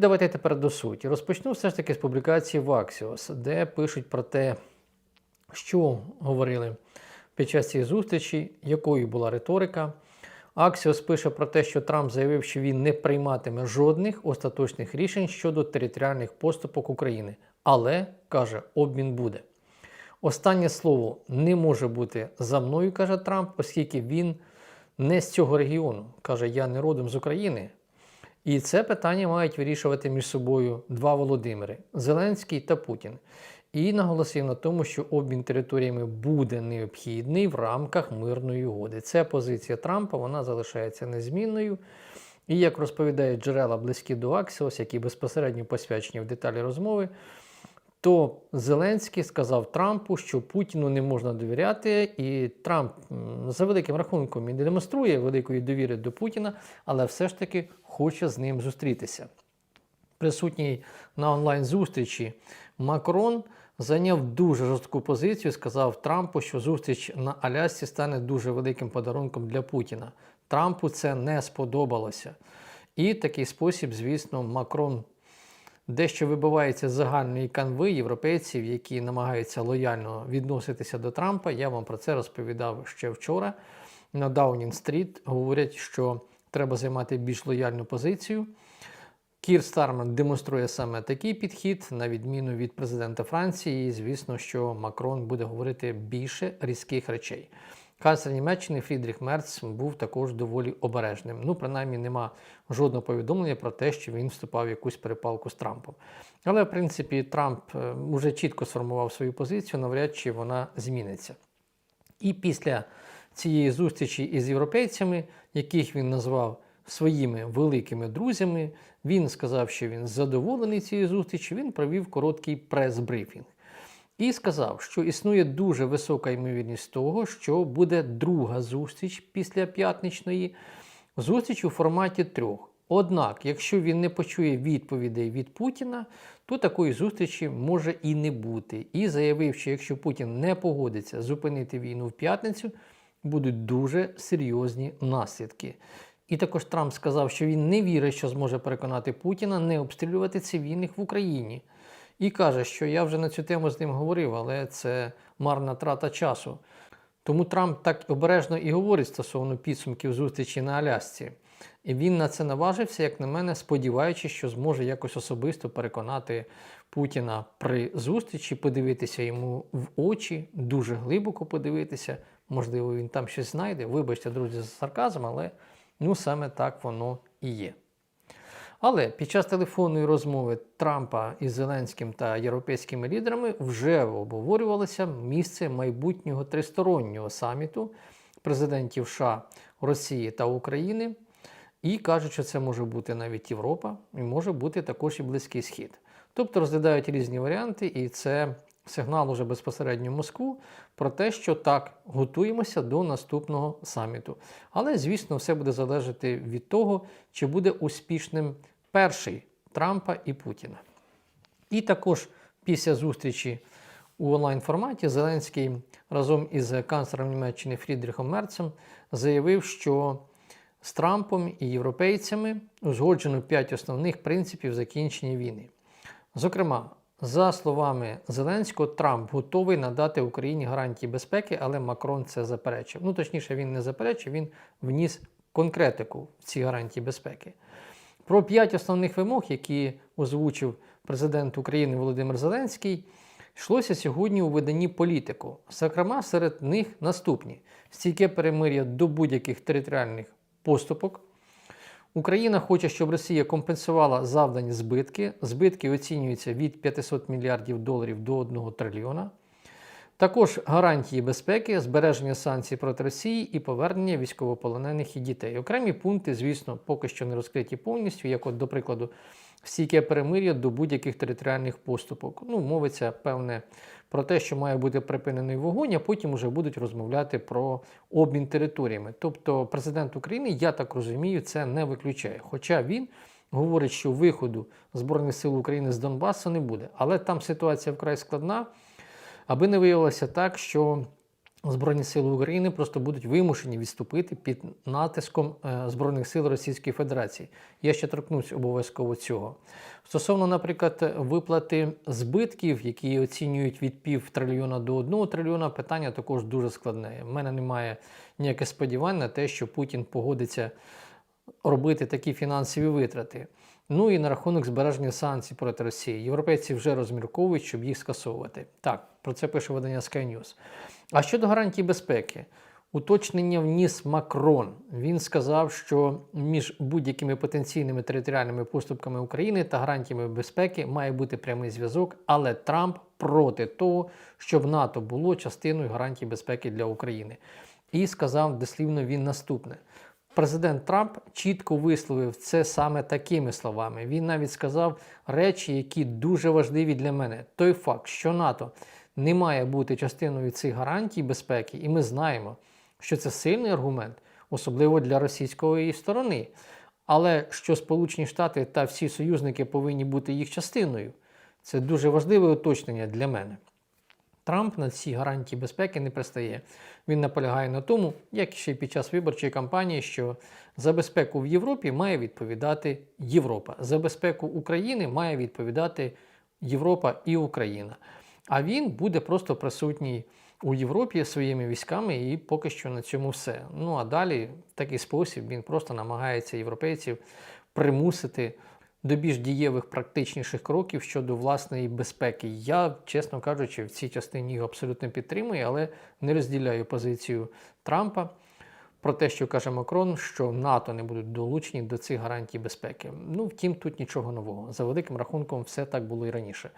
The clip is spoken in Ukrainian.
давайте тепер до суті. Розпочну все ж таки з публікації в Axios, де пишуть про те, що говорили під час цієї зустрічі, якою була риторика. Axios пише про те, що Трамп заявив, що він не прийматиме жодних остаточних рішень щодо територіальних поступок України, але каже, обмін буде. Останнє слово не може бути за мною, каже Трамп, оскільки він не з цього регіону. Каже, я не родом з України. І це питання мають вирішувати між собою два Володимири Зеленський та Путін. І наголосив на тому, що обмін територіями буде необхідний в рамках мирної угоди. Це позиція Трампа, вона залишається незмінною. І як розповідають джерела близькі до Аксіос, які безпосередньо посвячені в деталі розмови, то Зеленський сказав Трампу, що Путіну не можна довіряти, і Трамп за великим рахунком і не демонструє великої довіри до Путіна, але все ж таки хоче з ним зустрітися. Присутній на онлайн-зустрічі Макрон зайняв дуже жорстку позицію, сказав Трампу, що зустріч на Алясці стане дуже великим подарунком для Путіна. Трампу це не сподобалося. І такий спосіб, звісно, Макрон дещо вибивається з загальної канви європейців, які намагаються лояльно відноситися до Трампа. Я вам про це розповідав ще вчора. На Даунінг-стріт говорять, що треба займати більш лояльну позицію. Кір Старман демонструє саме такий підхід, на відміну від президента Франції. І звісно, що Макрон буде говорити більше різких речей. Канцлер Німеччини Фрідріх Мерц був також доволі обережним. Ну, принаймні, нема жодного повідомлення про те, що він вступав в якусь перепалку з Трампом. Але, в принципі, Трамп е, вже чітко сформував свою позицію, навряд чи вона зміниться. І після цієї зустрічі із європейцями, яких він назвав своїми великими друзями, він сказав, що він задоволений цією зустрічю. Він провів короткий прес-брифінг і сказав, що існує дуже висока ймовірність того, що буде друга зустріч після п'ятничної, зустріч у форматі трьох. Однак, якщо він не почує відповідей від Путіна, то такої зустрічі може і не бути. І заявив, що якщо Путін не погодиться зупинити війну в п'ятницю, будуть дуже серйозні наслідки. І також Трамп сказав, що він не вірить, що зможе переконати Путіна не обстрілювати цивільних в Україні. І каже, що я вже на цю тему з ним говорив, але це марна трата часу. Тому Трамп так обережно і говорить стосовно підсумків зустрічі на Алясці. І він на це наважився, як на мене, сподіваючись, що зможе якось особисто переконати Путіна при зустрічі, подивитися йому в очі, дуже глибоко подивитися. Можливо, він там щось знайде. Вибачте, друзі, за сарказм, але ну саме так воно і є. Але під час телефонної розмови Трампа із Зеленським та європейськими лідерами вже обговорювалося місце майбутнього тристороннього саміту президентів США, Росії та України. І кажуть, що це може бути навіть Європа, і може бути також і Близький Схід. Тобто розглядають різні варіанти, і це сигнал уже безпосередньо в Москву про те, що так, готуємося до наступного саміту. Але, звісно, все буде залежати від того, чи буде успішним перший Трампа і Путіна. І також після зустрічі у онлайн-форматі Зеленський разом із канцлером Німеччини Фрідріхом Мерцем заявив, що з Трампом і європейцями узгоджено п'ять основних принципів закінчення війни. Зокрема, за словами Зеленського, Трамп готовий надати Україні гарантії безпеки, але Макрон це заперечив. Ну, точніше, він не заперечив, він вніс конкретику в ці гарантії безпеки. Про п'ять основних вимог, які озвучив президент України Володимир Зеленський, йшлося сьогодні у виданні політику. Зокрема, серед них наступні: стійке перемир'я до будь-яких територіальних поступок. Україна хоче, щоб Росія компенсувала завдані збитки. Збитки оцінюються від 500 мільярдів доларів до 1 трильйона. Також гарантії безпеки, збереження санкцій проти Росії і повернення військовополонених і дітей. Окремі пункти, звісно, поки що не розкриті повністю, як, от, до прикладу, стійке перемир'я до будь-яких територіальних поступок. Ну, мовиться певне про те, що має бути припинений вогонь, а потім вже будуть розмовляти про обмін територіями. Тобто, президент України, я так розумію, це не виключає. Хоча він говорить, що виходу Збройних сил України з Донбасу не буде. Але там ситуація вкрай складна, аби не виявилося так, що Збройні сили України просто будуть вимушені відступити під натиском е, Збройних сил Російської Федерації. Я ще торкнусь обов'язково цього. Стосовно, наприклад, виплати збитків, які оцінюють від пів трильйона до одного трильйона, питання також дуже складне. У мене немає ніяких сподівань на те, що Путін погодиться робити такі фінансові витрати. Ну і на рахунок збереження санкцій проти Росії. Європейці вже розмірковують, щоб їх скасовувати. Так, про це пише видання Sky News. А щодо гарантій безпеки, уточнення вніс Макрон. Він сказав, що між будь-якими потенційними територіальними поступками України та гарантіями безпеки має бути прямий зв'язок, але Трамп проти того, щоб НАТО було частиною гарантій безпеки для України. І сказав дослівно він наступне. Президент Трамп чітко висловив це саме такими словами. Він навіть сказав речі, які дуже важливі для мене. Той факт, що НАТО не має бути частиною цих гарантій безпеки, і ми знаємо, що це сильний аргумент, особливо для російської сторони. Але що Сполучені Штати та всі союзники повинні бути їх частиною, це дуже важливе уточнення для мене. Трамп на ці гарантії безпеки не пристає. Він наполягає на тому, як ще й під час виборчої кампанії, що за безпеку в Європі має відповідати Європа, за безпеку України має відповідати Європа і Україна. А він буде просто присутній у Європі своїми військами, і поки що на цьому все. Ну а далі в такий спосіб він просто намагається європейців примусити до більш дієвих практичніших кроків щодо власної безпеки. Я, чесно кажучи, в цій частині його абсолютно підтримую, але не розділяю позицію Трампа про те, що каже Макрон, що НАТО не будуть долучені до цих гарантій безпеки. Ну, втім, тут нічого нового. За великим рахунком, все так було і раніше.